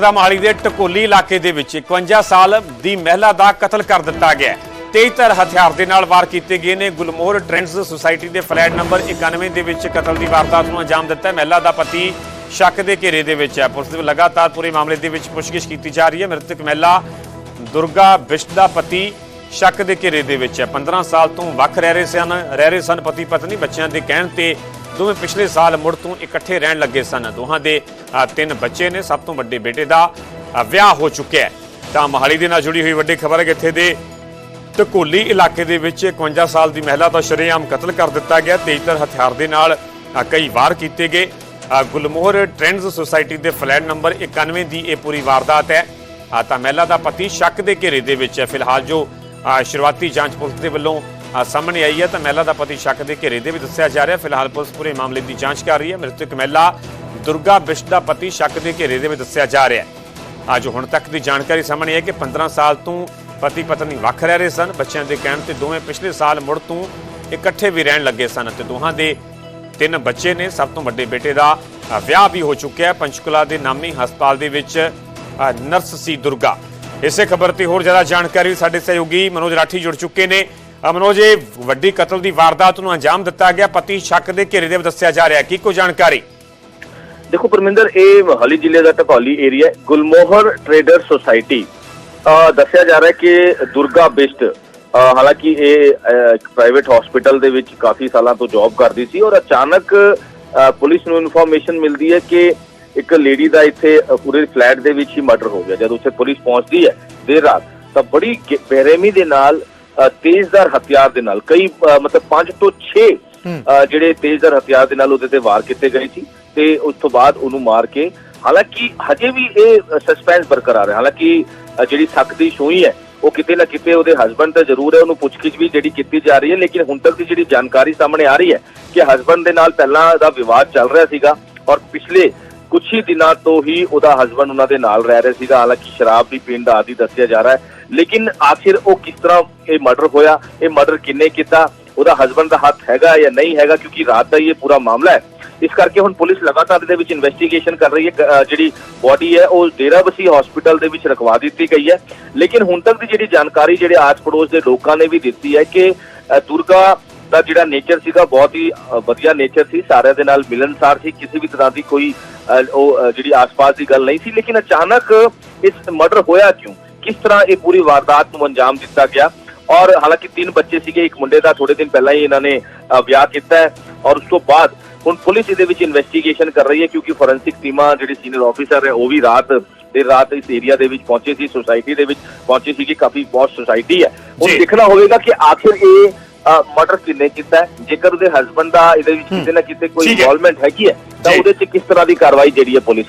ਦਾ ਮਹਾਲੀ ਦੇ ਟਕੋਲੀ ਇਲਾਕੇ ਦੇ ਵਿੱਚ 51 ਸਾਲ ਦੀ ਮਹਿਲਾ ਦਾ ਕਤਲ ਕਰ ਦਿੱਤਾ ਗਿਆ ਹੈ। ਤੇਜ਼ਧਾਰ ਹਥਿਆਰ ਦੇ ਨਾਲ ਵਾਰ ਕੀਤੇ ਗਏ ਨੇ। ਗੁਲਮੋਹਰ ਟ੍ਰੈਂਡਸ ਸੁਸਾਇਟੀ ਦੇ ਫਲੈਟ ਨੰਬਰ 91 ਦੇ ਵਿੱਚ ਕਤਲ ਦੀ ਵਾਰਦਾਤ ਨੂੰ ਅੰਜਾਮ ਦਿੱਤਾ ਮਹਿਲਾ ਦਾ ਪਤੀ ਸ਼ੱਕ ਦੇ ਘੇਰੇ ਦੇ ਵਿੱਚ ਹੈ। ਪੁਲਿਸ ਲਗਾਤਾਰ ਪੂਰੇ ਮਾਮਲੇ ਦੇ ਵਿੱਚ ਪੁੱਛਗਿੱਛ ਕੀਤੀ ਜਾ ਰਹੀ ਹੈ। ਮ੍ਰਿਤਕ ਮਹਿਲਾ ਦੁਰਗਾ ਬਿਸ਼ਟ ਦਾ ਪਤੀ ਸ਼ੱਕ ਦੇ ਘੇਰੇ ਦੇ ਵਿੱਚ ਹੈ। 15 ਸਾਲ ਤੋਂ ਵੱਖ ਰਹਿ ਰਹੇ ਸਨ, ਰਹਿ ਰਹੇ ਸਨ। ਪਤੀ ਪਤਨੀ ਬੱਚਿਆਂ ਦੇ ਕਹਿਣ ਤੇ ਦੋਵੇਂ ਪਿਛਲੇ ਸਾਲ ਮੁੜ ਤੋਂ ਇਕੱਠੇ ਰਹਿਣ ਲੱਗੇ ਸਨ। ਦੋਹਾਂ ਦੇ ਤਿੰਨ ਬੱਚੇ ਨੇ, ਸਭ ਤੋਂ ਵੱਡੇ ਬੇਟੇ ਦਾ ਵਿਆਹ ਹੋ ਚੁੱਕਿਆ ਹੈ। ਤਾਂ ਮੋਹਾਲੀ ਦੇ ਨਾਲ ਜੁੜੀ ਹੋਈ ਵੱਡੀ ਖਬਰ ਹੈ ਕਿ ਇੱਥੇ ਦੇ ਢਕੋਲੀ ਇਲਾਕੇ ਦੇ ਵਿੱਚ 51 ਸਾਲ ਦੀ ਮਹਿਲਾ ਦਾ ਸ਼ਰੇਆਮ ਕਤਲ ਕਰ ਦਿੱਤਾ ਗਿਆ। ਤੇਜ਼ਧਾਰ ਹਥਿਆਰ ਦੇ ਨਾਲ ਕਈ ਵਾਰ ਕੀਤੇ ਗਏ। ਗੁਲਮੋਹਰ ਟ੍ਰੈਂਡਸ ਸੁਸਾਇਟੀ ਦੇ ਫਲੈਟ ਨੰਬਰ 91 ਦੀ ਇਹ ਪੂਰੀ ਵਾਰਦਾਤ ਹੈ। ਤਾਂ ਮਹਿਲਾ ਦਾ ਪਤੀ ਸ਼ੱਕ ਦੇ ਘੇਰੇ ਦੇ ਵਿੱਚ ਹੈ। ਫਿਲਹਾਲ ਜੋ ਸ਼ੁਰੂਆਤੀ ਜਾਂਚ ਪੁਲਿਸ ਦੇ ਵੱਲੋਂ ਸਾਹਮਣੇ ਆਈ ਹੈ ਤਾਂ ਮਹਿਲਾ ਦਾ ਪਤੀ ਸ਼ੱਕ ਦੇ ਘੇਰੇ ਦੇ ਵੀ ਦੱਸਿਆ ਜਾ ਰਿਹਾ। ਫਿਲਹਾਲ ਪੁਲਿਸ ਪੂਰੇ ਮਾਮਲੇ ਦੀ ਜਾਂਚ ਕਰ ਰਹੀ ਹੈ। ਮ੍ਰਿਤਕ ਮਹਿਲਾ ਦੁਰਗਾ ਬਿਸ਼ ਦਾ ਪਤੀ ਸ਼ੱਕ ਦੇ ਘੇਰੇ ਦੇ ਵਿੱਚ ਦੱਸਿਆ ਜਾ ਰਿਹਾ ਹੈ। ਅੱਜ ਹੁਣ ਤੱਕ ਦੀ ਜਾਣਕਾਰੀ ਸਾਹਮਣੇ ਹੈ ਕਿ 15 ਸਾਲ ਤੋਂ ਪਤੀ ਪਤਨੀ ਵੱਖ ਰਹਿ ਰਹੇ ਸਨ। ਬੱਚਿਆਂ ਦੇ ਕਹਿਣ ਤੇ ਦੋਵੇਂ ਪਿਛਲੇ ਸਾਲ ਮੁੜ ਤੋਂ ਇਕੱਠੇ ਵੀ ਰਹਿਣ ਲੱਗੇ ਸਨ ਤੇ ਦੋਹਾਂ ਦੇ ਤਿੰਨ ਬੱਚੇ ਨੇ। ਸਭ ਤੋਂ ਵੱਡੇ ਬੇਟੇ ਦਾ ਵਿਆਹ ਵੀ ਹੋ ਚੁੱਕਿਆ ਹੈ। ਪੰਚਕੁਲਾ ਦੇ ਨਾਮੀ ਹਸਪਤਾਲ ਦੇ ਵਿੱਚ ਨਰਸ ਸੀ ਦੁਰਗਾ। ਇਸੇ ਖਬਰ ਤੇ ਹੋਰ ਜ਼ਿਆਦਾ ਜਾਣਕਾਰੀ ਸਾਡੇ ਸਹਿਯੋਗੀ ਮਨੋਜ ਰਾਠੀ ਜੁੜ ਚੁੱਕੇ ਨੇ। ਮਨੋਜ, ਇਹ ਵੱਡੀ ਕਤਲ ਦੀ ਵਾਰਦਾਤ ਨੂੰ ਅੰਜਾਮ ਦਿੱਤਾ ਗਿਆ। ਪਤੀ ਸ਼ੱਕ ਦੇ ਘੇਰੇ ਦੇ ਵਿੱਚ ਦੱਸਿਆ ਜਾ ਰਿਹਾ ਕੀ ਕੋ ਜਾਣਕਾਰੀ? ਦੇਖੋ ਪਰਮਿੰਦਰ, ਇਹ ਮੋਹਾਲੀ ਜ਼ਿਲ੍ਹੇ ਦਾ Dhakoli area Gulmohar trader society ਦੱਸਿਆ ਜਾ ਰਿਹਾ ਕਿ ਦੁਰਗਾ ਬਿਸ਼ਟ ਹਾਲਾਂਕਿ ਇਹ ਇੱਕ ਪ੍ਰਾਈਵੇਟ ਹਸਪੀਟਲ ਦੇ ਵਿੱਚ ਕਾਫੀ ਸਾਲਾਂ ਤੋਂ ਜੌਬ ਕਰਦੀ ਸੀ ਔਰ ਅਚਾਨਕ ਪੁਲਿਸ ਨੂੰ ਇਨਫੋਰਮੇਸ਼ਨ ਮਿਲਦੀ ਹੈ ਕਿ ਇੱਕ ਲੇਡੀ ਦਾ ਇੱਥੇ ਪੂਰੇ ਫਲੈਟ ਦੇ ਵਿੱਚ ਹੀ ਮਰਡਰ ਹੋ ਗਿਆ। ਜਦ ਉੱਥੇ ਪੁਲਿਸ ਪਹੁੰਚਦੀ ਹੈ ਦੇਰ ਰਾਤ, ਤਾਂ ਬੜੀ ਗੇ- ਬੇਰਹਿਮੀ ਦੇ ਨਾਲ ਅਹ, ਤੇਜ਼ਧਾਰ ਹਥਿਆਰ ਦੇ ਨਾਲ ਕਈ ਮਤਲਬ 5 ਤੋਂ 6 ਅਹ ਜਿਹੜੇ ਤੇਜ਼ਧਾਰ ਹਥਿਆਰ ਦੇ ਨਾਲ ਉਹਦੇ ਤੇ ਵਾਰ ਕੀਤੇ ਗਏ ਸੀ ਤੇ ਉਸ ਤੋਂ ਬਾਅਦ ਉਹਨੂੰ ਮਾਰ ਕੇ ਹਾਲਾਂਕਿ ਹਜੇ ਵੀ ਇਹ ਸਸਪੈਂਸ ਬਰਕਰਾਰ ਹੈ। ਹਾਲਾਂਕਿ ਜਿਹੜੀ ਸੱਕ ਦੀ ਸੂਈ ਹੈ ਉਹ ਕਿਤੇ ਨਾ ਕਿਤੇ ਉਹਦੇ ਹਸਬੰਡ ਤੇ ਜ਼ਰੂਰ ਹੈ ਉਹਨੂੰ ਪੁੱਛਗਿੱਛ ਵੀ ਜਿਹੜੀ ਕੀਤੀ ਜਾ ਰਹੀ ਹੈ ਲੇਕਿਨ ਹੁਣ ਤੱਕ ਦੀ ਜਿਹੜੀ ਜਾਣਕਾਰੀ ਸਾਹਮਣੇ ਆ ਰਹੀ ਹੈ ਕਿ ਹਸਬੰਡ ਦੇ ਨਾਲ ਪਹਿਲਾਂ ਦਾ ਵਿਵਾਦ ਚੱਲ ਰਿਹਾ ਸੀਗਾ ਔਰ ਪਿਛਲੇ ਕੁਝ ਹੀ ਦਿਨਾਂ ਤੋਂ ਹੀ ਉਹਦਾ ਹਸਬੰਡ ਉਹਨਾਂ ਦੇ ਨਾਲ ਰਹਿ ਰਿਹਾ ਸੀਗਾ। ਹਾਲਾਂਕਿ ਸ਼ਰਾਬ ਵੀ ਪੀਣ ਦਾ ਆਦੀ ਦੱਸਿਆ ਜਾ ਰਿਹਾ ਹੈ। ਲੇਕਿਨ ਆਖਿਰ ਉਹ ਕਿਸ ਤਰ੍ਹਾਂ ਇਹ ਮਰਡਰ ਹੋਇਆ, ਇਹ ਮਰਡਰ ਕਿੰਨੇ ਕੀਤਾ, ਉਹਦਾ ਹਸਬੰਡ ਦਾ ਹੱਥ ਹੈਗਾ ਜਾਂ ਨਹੀਂ ਹੈਗਾ, ਕਿਉਂਕਿ ਰਾਤ ਦਾ ਹੀ ਇਹ ਪੂਰਾ ਮਾਮਲਾ ਹੈ। ਇਸ ਕਰਕੇ ਹੁਣ ਪੁਲਿਸ ਲਗਾਤਾਰ ਇਹਦੇ ਵਿੱਚ ਇਨਵੈਸਟੀਗੇਸ਼ਨ ਕਰ ਰਹੀ ਹੈ ਜਿਹੜੀ ਬੋਡੀ ਹੈ, ਉਹ ਡੇਰਾਬਸੀ ਹਸਪੀਟਲ ਦੇ ਵਿੱਚ ਰਖਵਾ ਦਿੱਤੀ ਗਈ ਹੈ। ਲੇਕਿਨ ਹੁਣ ਤੱਕ ਦੀ ਜਿਹੜੀ ਜਾਣਕਾਰੀ ਜਿਹੜੇ ਆਸ ਪੜੋਸ ਦੇ ਲੋਕਾਂ ਨੇ ਵੀ ਦਿੱਤੀ ਹੈ ਕਿ ਦੁਰਗਾ ਦਾ ਜਿਹੜਾ ਨੇਚਰ ਸੀਗਾ, ਬਹੁਤ ਹੀ ਵਧੀਆ ਨੇਚਰ ਸੀ। ਸਾਰਿਆਂ ਦੇ ਨਾਲ ਮਿਲਨਸਾਰ ਸੀ, ਕਿਸੇ ਵੀ ਤਰ੍ਹਾਂ ਦੀ ਕੋਈ ਉਹ ਜਿਹੜੀ ਆਸ-ਪਾਸ ਦੀ ਗੱਲ ਨਹੀਂ ਸੀ। ਲੇਕਿਨ ਅਚਾਨਕ ਇਸ ਮਰਡਰ ਹੋਇਆ ਕਿਉਂ? ਕਿਸ ਤਰ੍ਹਾਂ ਇਹ ਪੂਰੀ ਵਾਰਦਾਤ ਨੂੰ ਅੰਜਾਮ ਦਿੱਤਾ ਗਿਆ ਔਰ ਹਾਲਾਂਕਿ ਤਿੰਨ ਬੱਚੇ ਸੀਗੇ ਇੱਕ ਮੁੰਡੇ ਦਾ ਥੋੜੇ ਦਿਨ ਪਹਿਲਾਂ ਹੀ ਇਹਨਾਂ ਨੇ ਵਿਆਹ ਕੀਤਾ ਹੈ ਔਰ ਉਸ ਤੋਂ ਬਾਅਦ ਹੁਣ ਪੁਲਿਸ ਇਹਦੇ ਵਿੱਚ ਇਨਵੈਸਟੀਗੇਸ਼ਨ ਕਰ ਰਹੀ ਹੈ ਕਿਉਂਕਿ ਫੋਰੈਂਸਿਕ ਟੀਮਾਂ ਜਿਹੜੀ ਸੀਨੀਅਰ ਆਫੀਸਰ ਹੈ ਉਹ ਵੀ ਰਾਤ ਦੇਰ ਰਾਤ ਇਸ ਏਰੀਆ ਦੇ ਵਿੱਚ ਪਹੁੰਚੇ ਸੀ ਸੁਸਾਇਟੀ ਦੇ ਵਿੱਚ ਪਹੁੰਚੇ ਸੀ ਕਿ ਕਾਫੀ ਬਹੁਤ ਸੁਸਾਇਟੀ ਹੈ ਜੀ। ਦੇਖਣਾ ਹੋਵੇਗਾ ਕਿ ਆਖਿਰ ਇਹ ਮਰਡਰ ਕਿੰਨੇ ਕੀਤਾ ਹੈ ਜੇਕਰ ਉਹਦੇ ਹਸਬੰਡ ਦਾ ਇਹਦੇ ਵਿੱਚ ਕਿਤੇ ਨਾ ਕਿਤੇ ਕੋਈ। ਇਨਵੋਲਵਮੈਂਟ ਹੈਗੀ ਹੈ ਤਾਂ। ਉਹਦੇ 'ਚ ਕਿਸ ਤਰ੍ਹਾਂ ਦੀ ਕਾਰਵਾਈ ਜਿਹੜੀ ਹੈ ਪੁਲਿਸ